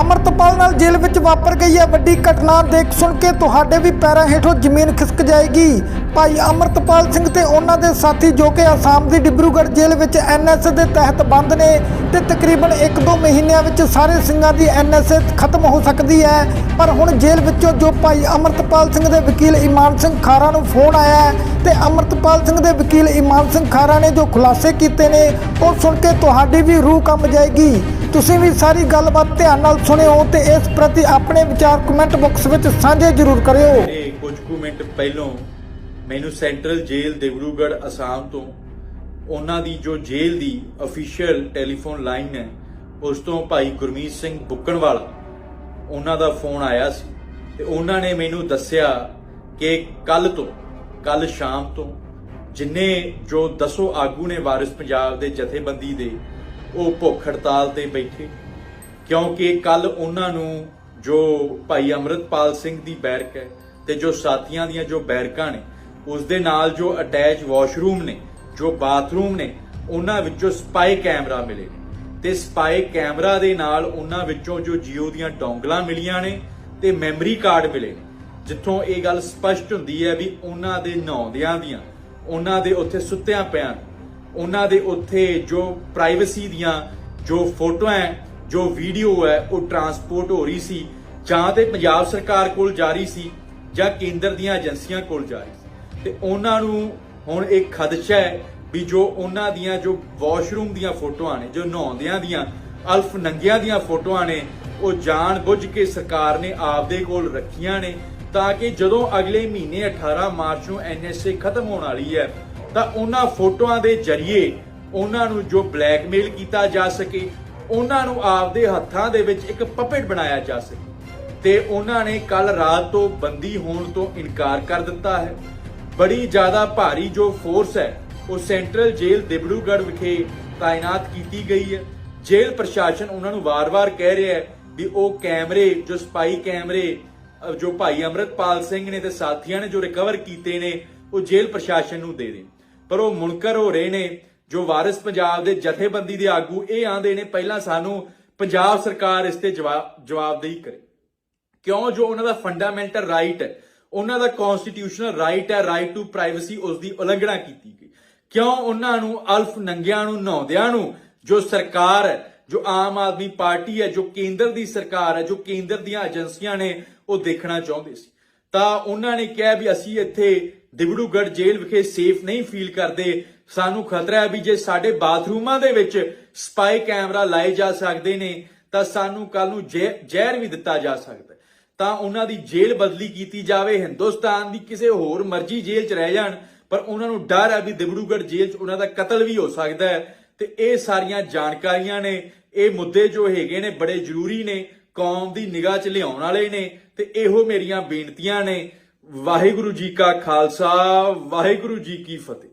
ਅਮਰਤਪਾਲ ਨਾਲ ਜੇਲ੍ਹ ਵਿੱਚ ਵਾਪਰ ਗਈ ਹੈ। ਵੱਡੀ ਘਟਨਾ ਦੇਖ ਸੁਣ ਕੇ ਤੁਹਾਡੇ ਵੀ ਪੈਰਾਂ ਹੇਠੋਂ ਜ਼ਮੀਨ ਖਿਸਕ ਜਾਏਗੀ। ਭਾਈ ਅਮਰਤਪਾਲ ਸਿੰਘ ਤੇ ਉਹਨਾਂ ਦੇ ਸਾਥੀ ਜੋ ਕਿ ਆਸਾਮ ਦੀ ਡਿਬਰੂਗੜ੍ਹ ਜੇਲ੍ਹ ਵਿੱਚ ਐਨਐਸਏ ਦੇ ਤਹਿਤ ਬੰਦ ਨੇ ਤੇ ਤਕਰੀਬਨ 1-2 ਮਹੀਨਿਆਂ ਵਿੱਚ ਸਾਰੇ ਸਿੰਘਾਂ ਦੀ ਐਨਐਸਏ ਖਤਮ ਹੋ ਸਕਦੀ ਹੈ। ਪਰ ਹੁਣ ਜੇਲ੍ਹ ਵਿੱਚੋਂ ਜੋ ਭਾਈ ਅਮਰਤਪਾਲ ਸਿੰਘ ਦੇ ਵਕੀਲ ਇਮਾਨ ਸਿੰਘ ਖਾਰਾ ਨੂੰ ਫੋਨ ਆਇਆ ਹੈ ਤੇ ਅਮਰਤਪਾਲ ਸਿੰਘ ਦੇ ਵਕੀਲ ਇਮਾਨ ਸਿੰਘ ਖਾਰਾ ਨੇ ਜੋ ਖੁਲਾਸੇ ਕੀਤੇ ਨੇ, ਉਹ ਸੁਣ ਕੇ ਤੁਹਾਡੀ ਵੀ ਰੂਹ ਕੰਬ ਜਾਏਗੀ। ਤੁਸੀਂ ਵੀ ਸਾਰੀ ਗੱਲਬਾਤ ਧਿਆਨ ਨਾਲ ਸੁਣਿਓ ਤੇ ਇਸ ਪ੍ਰਤੀ ਆਪਣੇ ਵਿਚਾਰ ਕਮੈਂਟ ਬਾਕਸ ਵਿੱਚ ਸਾਂਝੇ ਜ਼ਰੂਰ ਕਰਿਓ। ਇਹ ਕੁਝ ਕੁ ਮਿੰਟ ਪਹਿਲੋਂ ਮੈਨੂੰ ਸੈਂਟਰਲ ਜੇਲ੍ਹ ਦਿਬਰੂਗੜ੍ਹ ਅਸਾਮ ਤੋਂ ਉਹਨਾਂ ਦੀ ਜੋ ਜੇਲ੍ਹ ਦੀ ਅਫੀਸ਼ੀਅਲ ਟੈਲੀਫੋਨ ਲਾਈਨ ਹੈ, ਉਸ ਤੋਂ ਭਾਈ ਗੁਰਮੀਤ ਸਿੰਘ ਬੁੱਕਣਵਾਲਾ ਉਹਨਾਂ ਦਾ ਫੋਨ ਆਇਆ ਸੀ ਤੇ ਉਹਨਾਂ ਨੇ ਮੈਨੂੰ ਦੱਸਿਆ ਕਿ ਕੱਲ ਤੋਂ ਕੱਲ ਸ਼ਾਮ ਤੋਂ ਜਿੰਨੇ ਜੋ ਦਸੋ ਆਗੂ ਨੇ ਵਾਰਿਸ ਪੰਜਾਬ ਦੇ ਜਥੇਬੰਦੀ ਦੇ ਉਹ ਭੁੱਖ ਹੜਤਾਲ ਤੇ ਬੈਠੇ। ਕਿਉਂਕਿ ਕੱਲ ਉਹਨਾਂ ਨੂੰ ਜੋ ਭਾਈ ਅਮਰਤਪਾਲ ਸਿੰਘ ਦੀ ਬੈਰਕ ਹੈ ਤੇ ਜੋ ਸਾਥੀਆਂ ਦੀਆਂ ਜੋ ਬੈਰਕਾਂ ਨੇ, ਉਸ ਦੇ ਨਾਲ ਜੋ ਅਟੈਚ ਵਾਸ਼ਰੂਮ ਨੇ, ਜੋ ਬਾਥਰੂਮ ਨੇ, ਉਹਨਾਂ ਵਿੱਚੋਂ ਸਪਾਈ ਕੈਮਰਾ ਮਿਲੇ ਨੇ। ਤੇ ਸਪਾਈ ਕੈਮਰਾ ਦੇ ਨਾਲ ਉਹਨਾਂ ਵਿੱਚੋਂ ਜੋ ਜੀਓ ਦੀਆਂ ਡੋਂਗਲਾਂ ਮਿਲੀਆਂ ਨੇ ਤੇ ਮੈਮਰੀ ਕਾਰਡ ਮਿਲੇ ਨੇ। ਜਿੱਥੋਂ ਇਹ ਗੱਲ ਸਪਸ਼ਟ ਹੁੰਦੀ ਹੈ ਵੀ ਉਹਨਾਂ ਦੇ ਨਹਾਉਂਦਿਆਂ ਦੀਆਂ, ਉਹਨਾਂ ਦੇ ਉੱਥੇ ਸੁੱਤਿਆਂ ਪਿਆਂ ਉਹਨਾਂ ਦੇ ਉੱਥੇ ਜੋ ਪ੍ਰਾਈਵੇਸੀ ਦੀਆਂ ਜੋ ਫੋਟੋਆਂ ਹੈ, ਜੋ ਵੀਡੀਓ ਹੈ, ਉਹ ਟਰਾਂਸਪੋਰਟ ਹੋ ਰਹੀ ਸੀ ਜਾਂ ਤੇ ਪੰਜਾਬ ਸਰਕਾਰ ਕੋਲ ਜਾ ਰਹੀ ਸੀ ਜਾਂ ਕੇਂਦਰ ਦੀਆਂ ਏਜੰਸੀਆਂ ਕੋਲ ਜਾ ਰਹੀ ਸੀ। ਤੇ ਉਹਨਾਂ ਨੂੰ ਹੁਣ ਇੱਕ ਖਦਸ਼ਾ ਹੈ ਵੀ ਜੋ ਉਹਨਾਂ ਦੀਆਂ ਜੋ ਵਾਸ਼ਰੂਮ ਦੀਆਂ ਫੋਟੋਆਂ ਨੇ, ਜੋ ਨਹਾਉਂਦਿਆਂ ਦੀਆਂ, ਅਲਫ ਨੰਗਿਆਂ ਦੀਆਂ ਫੋਟੋਆਂ ਨੇ, ਉਹ ਜਾਣ ਬੁੱਝ ਕੇ ਸਰਕਾਰ ਨੇ ਆਪਦੇ ਕੋਲ ਰੱਖੀਆਂ ਨੇ ਤਾਂ ਕਿ ਜਦੋਂ ਅਗਲੇ ਮਹੀਨੇ 18 ਮਾਰਚ ਨੂੰ ਐਨਐਸਏ ਖਤਮ ਹੋਣ ਵਾਲੀ ਹੈ ਤਾਂ ਉਹਨਾਂ ਫੋਟੋਆਂ ਦੇ ਜ਼ਰੀਏ ਉਹਨਾਂ ਨੂੰ ਜੋ ਬਲੈਕਮੇਲ ਕੀਤਾ ਜਾ ਸਕੇ, ਉਹਨਾਂ ਨੂੰ ਆਪਦੇ ਹੱਥਾਂ ਦੇ ਵਿੱਚ ਇੱਕ ਪਪੇਟ ਬਣਾਇਆ ਜਾ ਸਕੇ। ਤੇ ਉਹਨਾਂ ਨੇ ਕੱਲ ਰਾਤ ਤੋਂ ਬੰਦੀ ਹੋਣ ਤੋਂ ਇਨਕਾਰ ਕਰ ਦਿੱਤਾ ਹੈ। ਬੜੀ ਜ਼ਿਆਦਾ ਭਾਰੀ ਜੋ ਫੋਰਸ ਹੈ, ਉਹ ਸੈਂਟਰਲ ਜੇਲ੍ਹ ਦਿਬੜੂਗੜ੍ਹ ਵਿਖੇ ਤਾਇਨਾਤ ਕੀਤੀ ਗਈ ਹੈ। ਜੇਲ੍ਹ ਪ੍ਰਸ਼ਾਸਨ ਉਹਨਾਂ ਨੂੰ ਵਾਰ-ਵਾਰ ਕਹਿ ਰਿਹਾ ਹੈ ਵੀ ਉਹ ਕੈਮਰੇ, ਜੋ ਸਪਾਈ ਕੈਮਰੇ ਜੋ ਭਾਈ ਅਮਰਤਪਾਲ ਸਿੰਘ ਨੇ ਤੇ ਸਾਥੀਆਂ ਨੇ ਜੋ ਰਿਕਵਰ ਕੀਤੇ ਨੇ, ਉਹ ਜੇਲ੍ਹ ਪ੍ਰਸ਼ਾਸਨ ਨੂੰ ਦੇ ਦੇਣ। ਪਰ ਉਹ ਮੁਨਕਰ ਹੋ ਰਹੇ ਨੇ, ਜੋ ਵਾਰਿਸ ਪੰਜਾਬ ਦੇ ਜਥੇਬੰਦੀ ਦੇ ਆਗੂ ਇਹ ਆਂਦੇ ਨੇ, ਪਹਿਲਾਂ ਸਾਨੂੰ ਪੰਜਾਬ ਸਰਕਾਰ ਇਸ ਤੇ ਜਵਾਬ ਜਵਾਬਦੇਹੀ ਕਰੇ। ਕਿਉਂ? ਜੋ ਉਹਨਾਂ ਦਾ ਫੰਡਾਮੈਂਟਲ ਰਾਈਟ ਹੈ, ਉਹਨਾਂ ਦਾ ਕਨਸਟੀਟਿਊਸ਼ਨਲ ਰਾਈਟ ਹੈ ਰਾਈਟ ਟੂ ਪ੍ਰਾਈਵੇਸੀ ਉਸ ਦੀ ਉਲੰਘਣਾ ਕੀਤੀ ਗਈ। ਕਿਉਂ? ਉਹਨਾਂ ਨੂੰ, ਅਲਫ ਨੰਗਿਆਂ ਨੂੰ, ਨਹਾਉਂਦਿਆਂ ਨੂੰ ਜੋ ਸਰਕਾਰ ਹੈ, ਜੋ ਆਮ ਆਦਮੀ ਪਾਰਟੀ ਹੈ, ਜੋ ਕੇਂਦਰ ਦੀ ਸਰਕਾਰ ਹੈ, ਜੋ ਕੇਂਦਰ ਦੀਆਂ ਏਜੰਸੀਆਂ ਨੇ, ਉਹ ਦੇਖਣਾ ਚਾਹੁੰਦੇ ਸੀ। ਤਾਂ ਉਹਨਾਂ ਨੇ ਕਿਹਾ ਵੀ ਅਸੀਂ ਇੱਥੇ ਦਿਬੜੂਗੜ੍ਹ ਜੇਲ੍ਹ ਵਿਖੇ ਸੇਫ ਨਹੀਂ ਫੀਲ ਕਰਦੇ। ਸਾਨੂੰ ਖਤਰਾ ਹੈ ਵੀ ਜੇ ਸਾਡੇ ਬਾਥਰੂਮਾਂ ਦੇ ਵਿੱਚ ਸਪਾਈ ਕੈਮਰਾ ਲਾਏ ਜਾ ਸਕਦੇ ਨੇ, ਤਾਂ ਸਾਨੂੰ ਕੱਲ ਨੂੰ ਜ਼ਹਿ- ਜ਼ਹਿਰ ਵੀ ਦਿੱਤਾ ਜਾ ਸਕਦਾ ਤਾਂ ਉਹਨਾਂ ਦੀ ਜੇਲ੍ਹ ਬਦਲੀ ਕੀਤੀ ਜਾਵੇ, ਹਿੰਦੁਸਤਾਨ ਦੀ ਕਿਸੇ ਹੋਰ ਮਰਜ਼ੀ ਜੇਲ੍ਹ 'ਚ ਰਹਿ ਜਾਣ, ਪਰ ਉਹਨਾਂ ਨੂੰ ਡਰ ਹੈ ਵੀ ਦਿਬੜੂਗੜ੍ਹ ਜੇਲ੍ਹ 'ਚ ਉਹਨਾਂ ਦਾ ਕਤਲ ਵੀ ਹੋ ਸਕਦਾ ਹੈ। ਤੇ ਇਹ ਸਾਰੀਆਂ ਜਾਣਕਾਰੀਆਂ ਨੇ, ਇਹ ਮੁੱਦੇ ਜੋ ਹੈਗੇ ਨੇ, ਬੜੇ ਜ਼ਰੂਰੀ ਨੇ। ਕੌਮ ਦੀ ਨਿਗਾਹ 'ਚ ਲਿਆਉਣ ਵਾਲੇ ਨੇ ਤੇ ਇਹੋ ਮੇਰੀਆਂ ਬੇਨਤੀਆਂ ਨੇ। ਵਾਹਿਗੁਰੂ ਜੀ ਕਾ ਖਾਲਸਾ, ਵਾਹਿਗੁਰੂ ਜੀ ਕੀ ਫਤਿਹ।